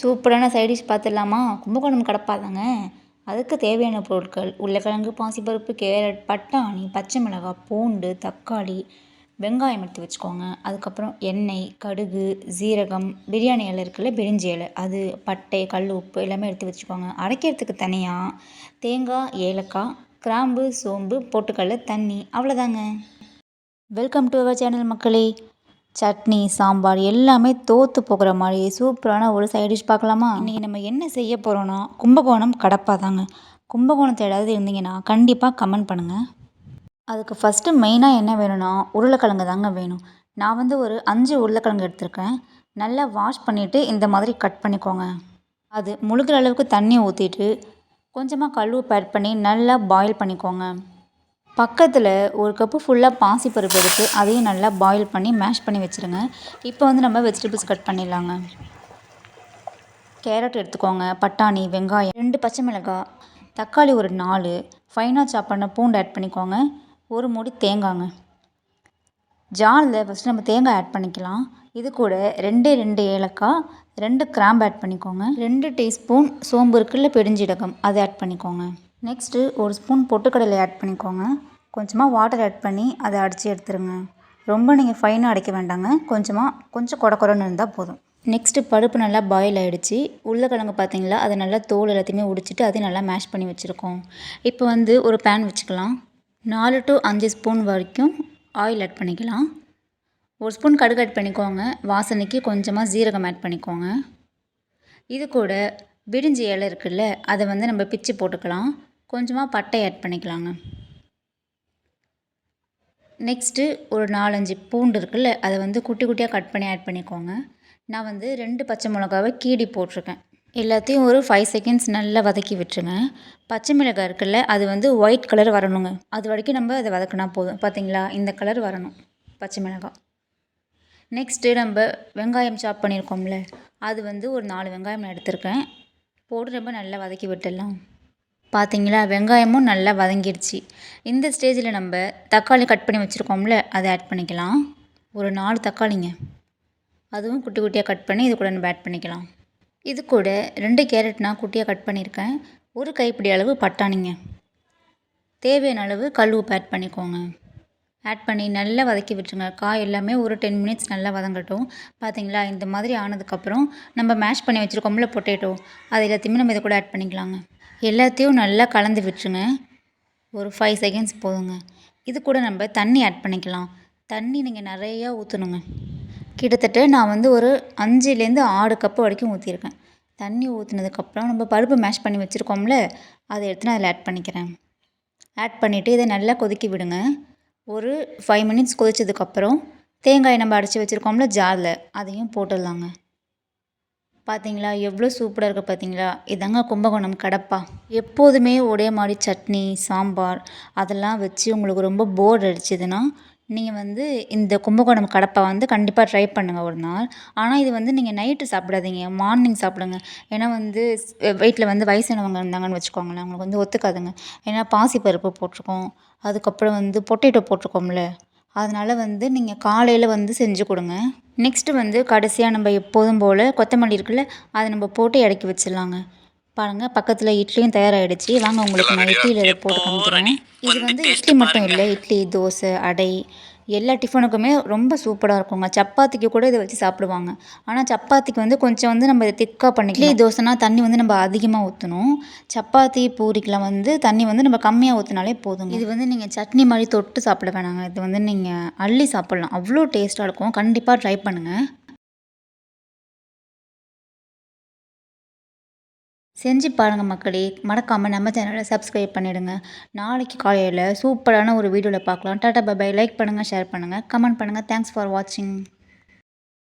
சூப்பரான சைடிஷ் பார்த்துடலாமா? கும்பகோணம் கடப்பாதாங்க. அதுக்கு தேவையான பொருட்கள் உருளைக்கிழங்கு பாசிப்பருப்பு கேரட் பட்டாணி பச்சை மிளகாய் பூண்டு தக்காளி வெங்காயம் எடுத்து வச்சுக்கோங்க. அதுக்கப்புறம் எண்ணெய் கடுகு சீரகம் பிரியாணி இலை இருக்குல்ல பிரிஞ்சி இலை. அது பட்டை கல் உப்பு எல்லாமே எடுத்து வச்சுக்கோங்க. அரைக்கிறதுக்கு தனியாக தேங்காய் ஏலக்காய் கிராம்பு சோம்பு பொட்டுக்கடல தண்ணி. அவ்வளோதாங்க வெல்கம் டு அவர் சேனல் மக்களே. சட்னி சாம்பார் எல்லாமே தோற்று போகிற மாதிரி சூப்பரான ஒரு சைட் டிஷ் பார்க்கலாமா? இன்றைக்கி நம்ம என்ன செய்ய போகிறோன்னா கும்பகோணம் கடப்பா தாங்க கும்பகோணத்தில் ஏதாவது இருந்தீங்கன்னா கண்டிப்பாக கமெண்ட் பண்ணுங்கள் அதுக்கு ஃபஸ்ட்டு மெயினாக என்ன வேணும்னா உருளைக்கிழங்கு தாங்க வேணும். நான் வந்து ஒரு அஞ்சு உருளைக்கிழங்கு எடுத்திருக்கேன். நல்லா வாஷ் பண்ணிவிட்டு இந்த மாதிரி கட் பண்ணிக்கோங்க. அது முழுகிற அளவுக்கு தண்ணி ஊற்றிட்டு கொஞ்சமாக கல் உப்பு ஆட் பண்ணி நல்லா பாயில் பண்ணிக்கோங்க. பக்கத்தில் ஒரு கப்பு ஃபுல்லாக பாசிப்பருப்பு எடுத்து அதையும் நல்லா பாயில் பண்ணி மேஷ் பண்ணி வச்சுருங்க. இப்போ வந்து நம்ம வெஜிடபிள்ஸ் கட் பண்ணிடலாங்க. கேரட் எடுத்துக்கோங்க பட்டாணி வெங்காயம் ரெண்டு பச்சை மிளகாய் தக்காளி ஒரு நாலு ஃபைனாக சாப் பண்ண பூண்டு ஆட் பண்ணிக்கோங்க ஒரு மூடி தேங்காங்க. ஜாலில் ஃபஸ்ட்டு நம்ம தேங்காய் ஆட் பண்ணிக்கலாம். இது கூட ரெண்டே ரெண்டு ஏலக்காய் ரெண்டு கிராம்பு ஆட் பண்ணிக்கோங்க. ரெண்டு டீஸ்பூன் சோம்பு இருக்குல்ல பெருஞ்சீரகம் அதை ஆட் பண்ணிக்கோங்க. நெக்ஸ்ட்டு ஒரு ஸ்பூன் பொட்டுக்கடலை ஆட் பண்ணிக்கோங்க. கொஞ்சமாக வாட்டர் ஆட் பண்ணி அதை அடித்து எடுத்துருங்க. ரொம்ப நீங்கள் ஃபைனாக அடைக்க வேண்டாங்க. கொஞ்சமாக கொஞ்சம் கொட கொடன்னு இருந்தால் போதும். நெக்ஸ்ட்டு பருப்பு நல்லா பாயில் ஆகிடுச்சு உருளைக்கிழங்கு பார்த்தீங்களா அதை நல்லா தோல் எல்லாத்தையுமே உடிச்சிட்டு அதையும் நல்லா மேஷ் பண்ணி வச்சுருக்கோம். இப்போ வந்து ஒரு பேன் வச்சுக்கலாம். நாலு டு அஞ்சு ஸ்பூன் வரைக்கும் ஆயில் ஆட் பண்ணிக்கலாம். ஒரு ஸ்பூன் கடுகு ஆட் பண்ணிக்கோங்க. வாசனைக்கு கொஞ்சமாக ஜீரகம் ஆட் பண்ணிக்கோங்க. இது கூட விடிஞ்சி இலை இருக்குல்ல அதை வந்து நம்ம பிச்சு போட்டுக்கலாம். கொஞ்சமாக பட்டை ஆட் பண்ணிக்கலாங்க. நெக்ஸ்ட்டு ஒரு நாலஞ்சு பூண்டு இருக்குல்ல அதை வந்து குட்டி குட்டியாக கட் பண்ணி ஆட் பண்ணிக்கோங்க. நான் வந்து ரெண்டு பச்சை மிளகாவை கீடி போட்டிருக்கேன். எல்லாத்தையும் ஒரு ஃபைவ் செகண்ட்ஸ் நல்லா வதக்கி விட்டுருங்க. பச்சை மிளகாய் இருக்குல்ல அது வந்து ஒயிட் கலர் வரணுங்க. அது வரைக்கும் நம்ம அதை வதக்கினா போதும். பார்த்தீங்களா இந்த கலர் வரணும் பச்சை மிளகாய். நெக்ஸ்ட்டு நம்ம வெங்காயம் சாப் பண்ணியிருக்கோம்ல அது வந்து ஒரு நாலு வெங்காயம் நான் எடுத்திருக்கேன். போட்டு ரொம்ப நல்லா வதக்கி விட்டுடலாம். பார்த்தீங்களா? வெங்காயமும் நல்லா வதங்கிடுச்சு இந்த ஸ்டேஜில் நம்ம தக்காளி கட் பண்ணி வச்சுருக்கோம்ல அதை ஆட் பண்ணிக்கலாம். ஒரு நாலு தக்காளிங்க. அதுவும் குட்டி குட்டியாக கட் பண்ணி இது கூட நம்ம ஆட் பண்ணிக்கலாம். இது கூட ரெண்டு கேரட் நான் குட்டியாக கட் பண்ணியிருக்கேன். ஒரு கைப்பிடி அளவு பட்டாணிங்க. தேவையான அளவு கல் உப்பு ஆட் பண்ணிக்கோங்க. ஆட் பண்ணி நல்லா வதக்கி விட்டுருங்க காய் எல்லாமே ஒரு டென் மினிட்ஸ் நல்லா வதங்கட்டும். பார்த்தீங்களா இந்த மாதிரி ஆனதுக்கப்புறம் நம்ம மேஷ் பண்ணி வச்சுருக்கோம்ல பொட்டேட்டோ அது எல்லாத்தையுமே நம்ம இதை கூட ஆட் பண்ணிக்கலாங்க. எல்லாத்தையும் நல்லா கலந்து விட்டுருங்க. ஒரு ஃபைவ் செகண்ட்ஸ் போதுங்க. இது கூட நம்ம தண்ணி ஆட் பண்ணிக்கலாம். தண்ணி நீங்கள் நிறையா ஊற்றணுங்க கிட்டத்தட்ட நான் வந்து ஒரு அஞ்சுலேருந்து ஆறு கப்பு வரைக்கும் ஊற்றிருக்கேன் தண்ணி ஊற்றுனதுக்கப்புறம் நம்ம பருப்பு மேஷ் பண்ணி வச்சுருக்கோம்ல அதை எடுத்து நான் அதில் ஆட் பண்ணிக்கிறேன். ஆட் பண்ணிவிட்டு இதை நல்லா கொதிக்க விடுங்க. ஒரு ஃபைவ் மினிட்ஸ் கொதிச்சதுக்கப்புறம் தேங்காய் நம்ம அடைச்சி வச்சுருக்கோம்ல ஜாரில் அதையும் போட்டுடலாங்க. பார்த்தீங்களா எவ்வளோ சூப்பராக இருக்குது பார்த்தீங்களா இதாங்க கும்பகோணம் கடப்பா. எப்போதுமே ஒரே மாதிரி சட்னி சாம்பார் அதெல்லாம் வச்சு உங்களுக்கு ரொம்ப போர் அடிச்சதுன்னா நீங்கள் வந்து இந்த கும்பகோணம் கடப்பா வந்து கண்டிப்பாக ட்ரை பண்ணுங்கள் ஒரு நாள். ஆனால் இது வந்து நீங்கள் நைட்டு சாப்பிடாதீங்க. மார்னிங் சாப்பிடுங்க. ஏன்னா வந்து வீட்டில் வந்து வயசானவங்க இருந்தாங்கன்னு வச்சுக்கோங்களேன். அவங்களுக்கு வந்து ஒத்துக்காதுங்க. ஏன்னா பாசிப்பருப்பு போட்டிருக்கோம். அதுக்கப்புறம் வந்து பொட்டேட்டோ போட்டிருக்கோம்ல. அதனால் வந்து நீங்கள் காலையில் வந்து செஞ்சு கொடுங்க. நெக்ஸ்ட்டு வந்து கடைசியாக நம்ம எப்போதும் போல் கொத்தமல்லி இருக்குல்ல அதை நம்ம போட்டு இறக்கி வச்சிடலாங்க. பாருங்கள் பக்கத்தில் இட்லியும் தயாராகிடுச்சு வாங்க உங்களுக்கு நான் இட்லியில் இதை போட்டு காமிக்கிறேன். இது வந்து இட்லி மட்டும் இல்லை. இட்லி தோசை அடை எல்லா டிஃபனுக்குமே ரொம்ப சூப்பராக இருக்குங்க. சப்பாத்திக்கு கூட இதை வச்சு சாப்பிடுவாங்க. ஆனால் சப்பாத்திக்கு வந்து கொஞ்சம் வந்து நம்ம இதை திக்காக பண்ணிக்கலாம். இட்லி தோசைனா தண்ணி வந்து நம்ம அதிகமாக ஊற்றணும் சப்பாத்தி பூரிக்கெலாம் வந்து தண்ணி வந்து நம்ம கம்மியாக ஊற்றினாலே போதும் இது வந்து நீங்கள் சட்னி மாதிரி தொட்டு சாப்பிட வேணாங்க. இது வந்து நீங்கள் அள்ளி சாப்பிட்லாம். அவ்வளோ டேஸ்ட்டாக இருக்கும். கண்டிப்பாக ட்ரை பண்ணுங்கள் செஞ்சு பாருங்கள் மக்களே. மறக்காமல் நம்ம சேனலை சப்ஸ்கிரைப் பண்ணிவிடுங்க நாளைக்கு காலையில் சூப்பரான ஒரு வீடியோவில் பார்க்கலாம். டாட்டா பபாய் லைக் பண்ணுங்கள் ஷேர் பண்ணுங்கள் கமெண்ட் பண்ணுங்கள் தேங்க்ஸ் ஃபார் வாட்சிங்